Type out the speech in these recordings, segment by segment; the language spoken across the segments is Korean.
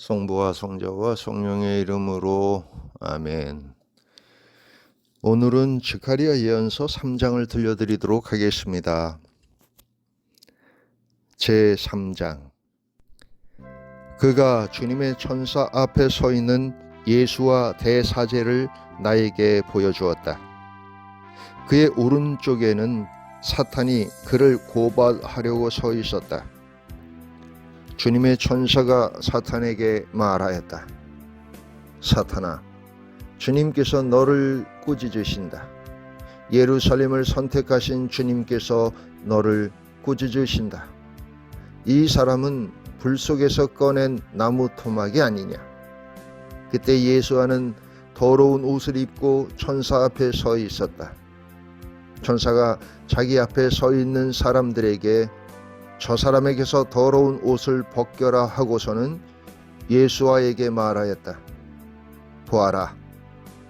성부와 성자와 성령의 이름으로 아멘. 오늘은 지카리아 예언서 3장을 들려드리도록 하겠습니다. 제 3장 그가 주님의 천사 앞에 서 있는 예수와 대사제를 나에게 보여주었다. 그의 오른쪽에는 사탄이 그를 고발하려고 서 있었다. 주님의 천사가 사탄에게 말하였다. 사탄아, 주님께서 너를 꾸짖으신다. 예루살렘을 선택하신 주님께서 너를 꾸짖으신다. 이 사람은 불 속에서 꺼낸 나무 토막이 아니냐. 그때 예수와는 더러운 옷을 입고 천사 앞에 서 있었다. 천사가 자기 앞에 서 있는 사람들에게 저 사람에게서 더러운 옷을 벗겨라 하고서는 예수와에게 말하였다. 보아라,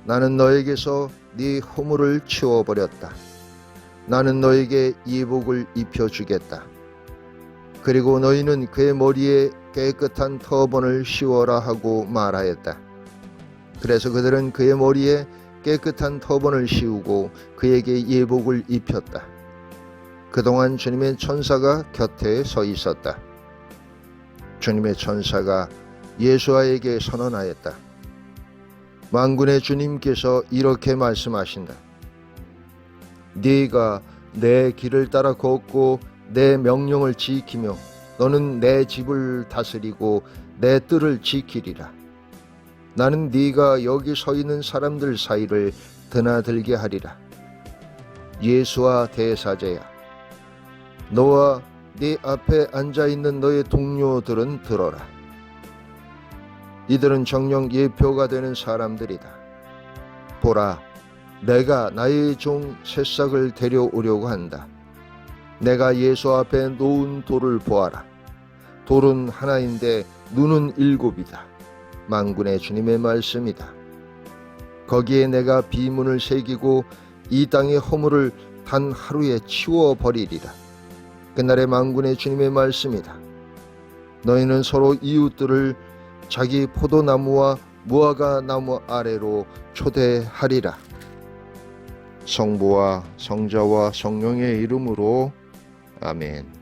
나는 너에게서 네 허물을 치워버렸다. 나는 너에게 이복을 입혀주겠다. 그리고 너희는 그의 머리에 깨끗한 터번을 씌워라 하고 말하였다. 그래서 그들은 그의 머리에 깨끗한 터번을 씌우고 그에게 예복을 입혔다. 그동안 주님의 천사가 곁에 서 있었다. 주님의 천사가 예수아에게 선언하였다. 만군의 주님께서 이렇게 말씀하신다. 네가 내 길을 따라 걷고 내 명령을 지키며 너는 내 집을 다스리고 내 뜰을 지키리라. 나는 네가 여기 서 있는 사람들 사이를 드나들게 하리라. 예수와 대사제야. 너와 네 앞에 앉아 있는 너의 동료들은 들어라. 이들은 정령 예표가 되는 사람들이다. 보라, 내가 나의 종 새싹을 데려오려고 한다. 내가 예수 앞에 놓은 돌을 보아라. 돌은 하나인데 눈은 일곱이다. 만군의 주님의 말씀이다. 거기에 내가 비문을 새기고 이 땅의 허물을 단 하루에 치워 버리리라. 그날의 만군의 주님의 말씀이다. 너희는 서로 이웃들을 자기 포도나무와 무화과 나무 아래로 초대하리라. 성부와 성자와 성령의 이름으로 아멘.